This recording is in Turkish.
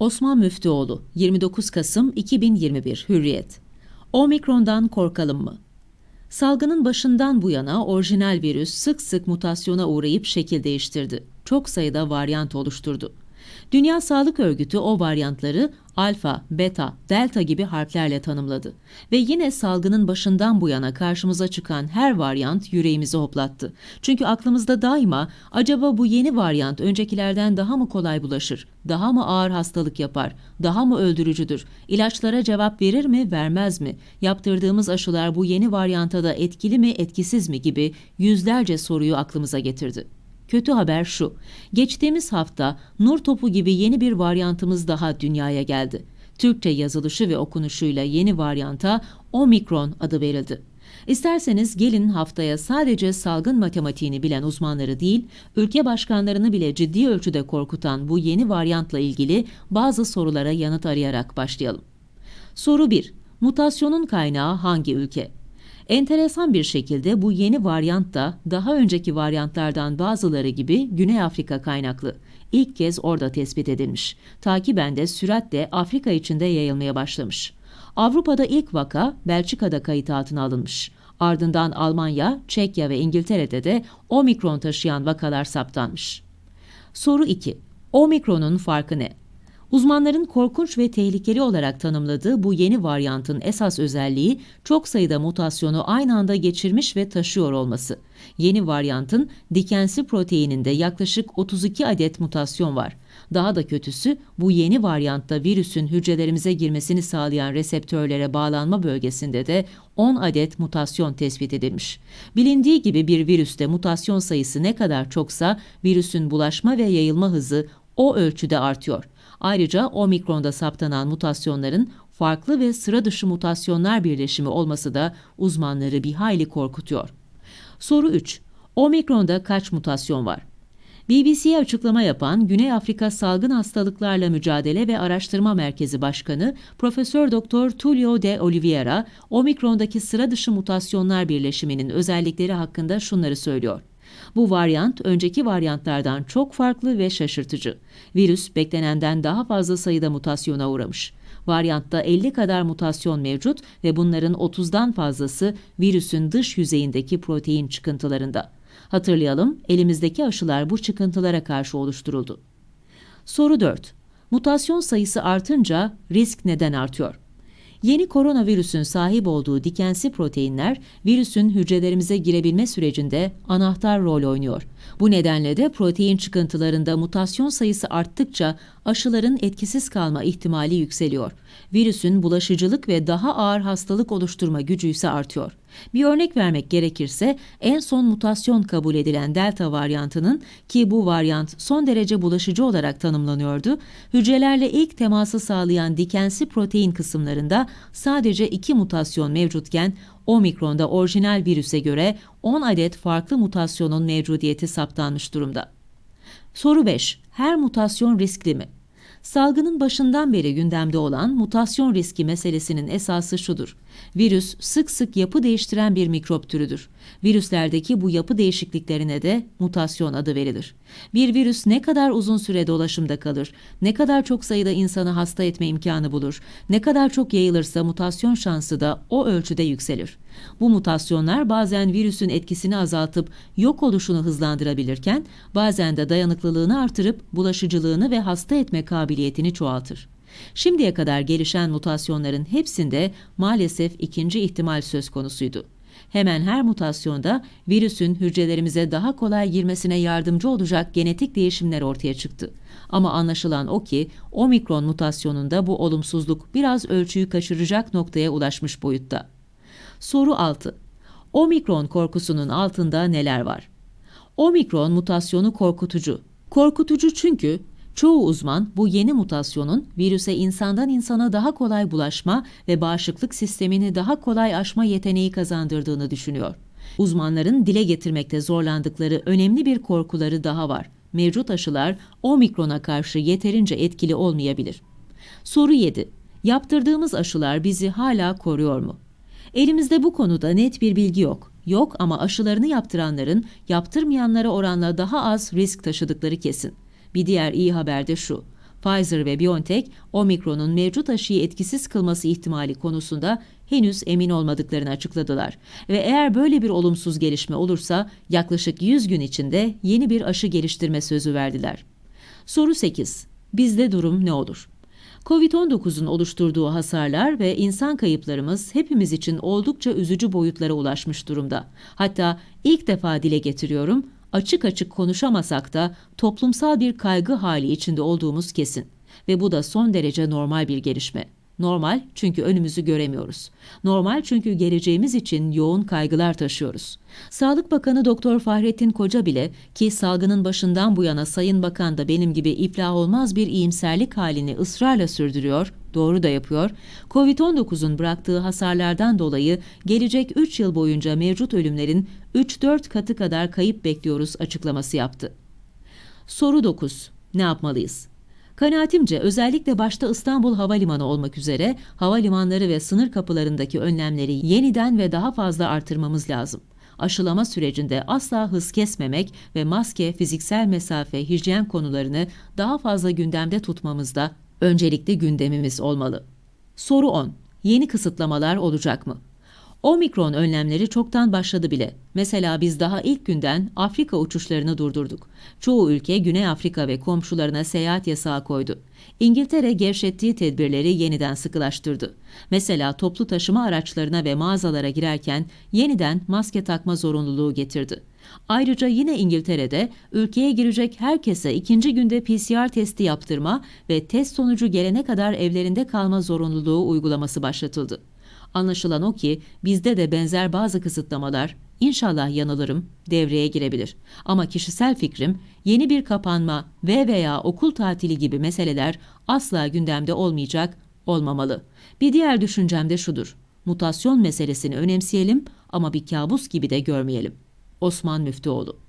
Osman Müftüoğlu 29 Kasım 2021 Hürriyet Omikron'dan korkalım mı? Salgının başından bu yana orijinal virüs sık sık mutasyona uğrayıp şekil değiştirdi. Çok sayıda varyant oluşturdu. Dünya Sağlık Örgütü o varyantları alfa, beta, delta gibi harflerle tanımladı. Ve yine salgının başından bu yana karşımıza çıkan her varyant yüreğimizi hoplattı. Çünkü aklımızda daima acaba bu yeni varyant öncekilerden daha mı kolay bulaşır, daha mı ağır hastalık yapar, daha mı öldürücüdür, ilaçlara cevap verir mi, vermez mi, yaptırdığımız aşılar bu yeni varyanta da etkili mi, etkisiz mi gibi yüzlerce soruyu aklımıza getirdi. Kötü haber şu. Geçtiğimiz hafta nur topu gibi yeni bir varyantımız daha dünyaya geldi. Türkçe yazılışı ve okunuşuyla yeni varyanta Omikron adı verildi. İsterseniz gelin haftaya sadece salgın matematiğini bilen uzmanları değil, ülke başkanlarını bile ciddi ölçüde korkutan bu yeni varyantla ilgili bazı sorulara yanıt arayarak başlayalım. Soru 1. Mutasyonun kaynağı hangi ülke? Enteresan bir şekilde bu yeni varyant da daha önceki varyantlardan bazıları gibi Güney Afrika kaynaklı. İlk kez orada tespit edilmiş. Takiben de süratle Afrika içinde yayılmaya başlamış. Avrupa'da ilk vaka Belçika'da kayıt altına alınmış. Ardından Almanya, Çekya ve İngiltere'de de omikron taşıyan vakalar saptanmış. Soru 2. Omikronun farkı ne? Uzmanların korkunç ve tehlikeli olarak tanımladığı bu yeni varyantın esas özelliği çok sayıda mutasyonu aynı anda geçirmiş ve taşıyor olması. Yeni varyantın dikensi proteininde yaklaşık 32 adet mutasyon var. Daha da kötüsü bu yeni varyantta virüsün hücrelerimize girmesini sağlayan reseptörlere bağlanma bölgesinde de 10 adet mutasyon tespit edilmiş. Bilindiği gibi bir virüste mutasyon sayısı ne kadar çoksa virüsün bulaşma ve yayılma hızı o ölçüde artıyor. Ayrıca omikronda saptanan mutasyonların farklı ve sıra dışı mutasyonlar birleşimi olması da uzmanları bir hayli korkutuyor. Soru 3. Omikronda kaç mutasyon var? BBC'ye açıklama yapan Güney Afrika Salgın Hastalıklarla Mücadele ve Araştırma Merkezi Başkanı Profesör Doktor Tulio de Oliveira, Omikron'daki sıra dışı mutasyonlar birleşiminin özellikleri hakkında şunları söylüyor. Bu varyant önceki varyantlardan çok farklı ve şaşırtıcı. Virüs beklenenden daha fazla sayıda mutasyona uğramış. Varyantta 50 kadar mutasyon mevcut ve bunların 30'dan fazlası virüsün dış yüzeyindeki protein çıkıntılarında. Hatırlayalım, elimizdeki aşılar bu çıkıntılara karşı oluşturuldu. Soru 4. Mutasyon sayısı artınca risk neden artıyor? Yeni koronavirüsün sahip olduğu dikensi proteinler virüsün hücrelerimize girebilme sürecinde anahtar rol oynuyor. Bu nedenle de protein çıkıntılarında mutasyon sayısı arttıkça aşıların etkisiz kalma ihtimali yükseliyor. Virüsün bulaşıcılık ve daha ağır hastalık oluşturma gücü ise artıyor. Bir örnek vermek gerekirse en son mutasyon kabul edilen delta varyantının ki bu varyant son derece bulaşıcı olarak tanımlanıyordu, hücrelerle ilk teması sağlayan dikensi protein kısımlarında sadece iki mutasyon mevcutken omikronda orijinal virüse göre 10 adet farklı mutasyonun mevcudiyeti saptanmış durumda. Soru 5. Her mutasyon riskli mi? Salgının başından beri gündemde olan mutasyon riski meselesinin esası şudur. Virüs sık sık yapı değiştiren bir mikrop türüdür. Virüslerdeki bu yapı değişikliklerine de mutasyon adı verilir. Bir virüs ne kadar uzun süre dolaşımda kalır, ne kadar çok sayıda insanı hasta etme imkanı bulur, ne kadar çok yayılırsa mutasyon şansı da o ölçüde yükselir. Bu mutasyonlar bazen virüsün etkisini azaltıp yok oluşunu hızlandırabilirken bazen de dayanıklılığını artırıp bulaşıcılığını ve hasta etme kabiliyetini çoğaltır. Şimdiye kadar gelişen mutasyonların hepsinde maalesef ikinci ihtimal söz konusuydu. Hemen her mutasyonda virüsün hücrelerimize daha kolay girmesine yardımcı olacak genetik değişimler ortaya çıktı. Ama anlaşılan o ki omikron mutasyonunda bu olumsuzluk biraz ölçüyü kaçıracak noktaya ulaşmış boyutta. Soru 6. Omikron korkusunun altında neler var? Omikron mutasyonu korkutucu. Korkutucu çünkü Çoğu uzman bu yeni mutasyonun virüse insandan insana daha kolay bulaşma ve bağışıklık sistemini daha kolay aşma yeteneği kazandırdığını düşünüyor. Uzmanların dile getirmekte zorlandıkları önemli bir korkuları daha var. Mevcut aşılar omikrona karşı yeterince etkili olmayabilir. Soru 7. Yaptırdığımız aşılar bizi hala koruyor mu? Elimizde bu konuda net bir bilgi yok. Yok ama aşılarını yaptıranların yaptırmayanlara oranla daha az risk taşıdıkları kesin. Bir diğer iyi haber de şu. Pfizer ve BioNTech, omikronun mevcut aşıyı etkisiz kılması ihtimali konusunda henüz emin olmadıklarını açıkladılar. Ve eğer böyle bir olumsuz gelişme olursa yaklaşık 100 gün içinde yeni bir aşı geliştirme sözü verdiler. Soru 8. Bizde durum ne olur? Covid-19'un oluşturduğu hasarlar ve insan kayıplarımız hepimiz için oldukça üzücü boyutlara ulaşmış durumda. Hatta ilk defa dile getiriyorum, açık açık konuşamasak da toplumsal bir kaygı hali içinde olduğumuz kesin. Ve bu da son derece normal bir gelişme. Normal çünkü önümüzü göremiyoruz. Normal çünkü geleceğimiz için yoğun kaygılar taşıyoruz. Sağlık Bakanı Doktor Fahrettin Koca bile ki salgının başından bu yana Sayın Bakan da benim gibi iflah olmaz bir iyimserlik halini ısrarla sürdürüyor, doğru da yapıyor. Covid-19'un bıraktığı hasarlardan dolayı gelecek 3 yıl boyunca mevcut ölümlerin 3-4 katı kadar kayıp bekliyoruz açıklaması yaptı. Soru 9. Ne yapmalıyız? Kanaatimce özellikle başta İstanbul Havalimanı olmak üzere havalimanları ve sınır kapılarındaki önlemleri yeniden ve daha fazla artırmamız lazım. Aşılama sürecinde asla hız kesmemek ve maske, fiziksel mesafe, hijyen konularını daha fazla gündemde tutmamız da öncelikli gündemimiz olmalı. Soru 10. Yeni kısıtlamalar olacak mı? Omikron önlemleri çoktan başladı bile. Mesela biz daha ilk günden Afrika uçuşlarını durdurduk. Çoğu ülke Güney Afrika ve komşularına seyahat yasağı koydu. İngiltere gevşettiği tedbirleri yeniden sıkılaştırdı. Mesela toplu taşıma araçlarına ve mağazalara girerken yeniden maske takma zorunluluğu getirdi. Ayrıca yine İngiltere'de ülkeye girecek herkese ikinci günde PCR testi yaptırma ve test sonucu gelene kadar evlerinde kalma zorunluluğu uygulaması başlatıldı. Anlaşılan o ki bizde de benzer bazı kısıtlamalar, inşallah yanılırım, devreye girebilir. Ama kişisel fikrim yeni bir kapanma ve veya okul tatili gibi meseleler asla gündemde olmayacak, olmamalı. Bir diğer düşüncem de şudur. Mutasyon meselesini önemseyelim ama bir kabus gibi de görmeyelim. Osman Müftüoğlu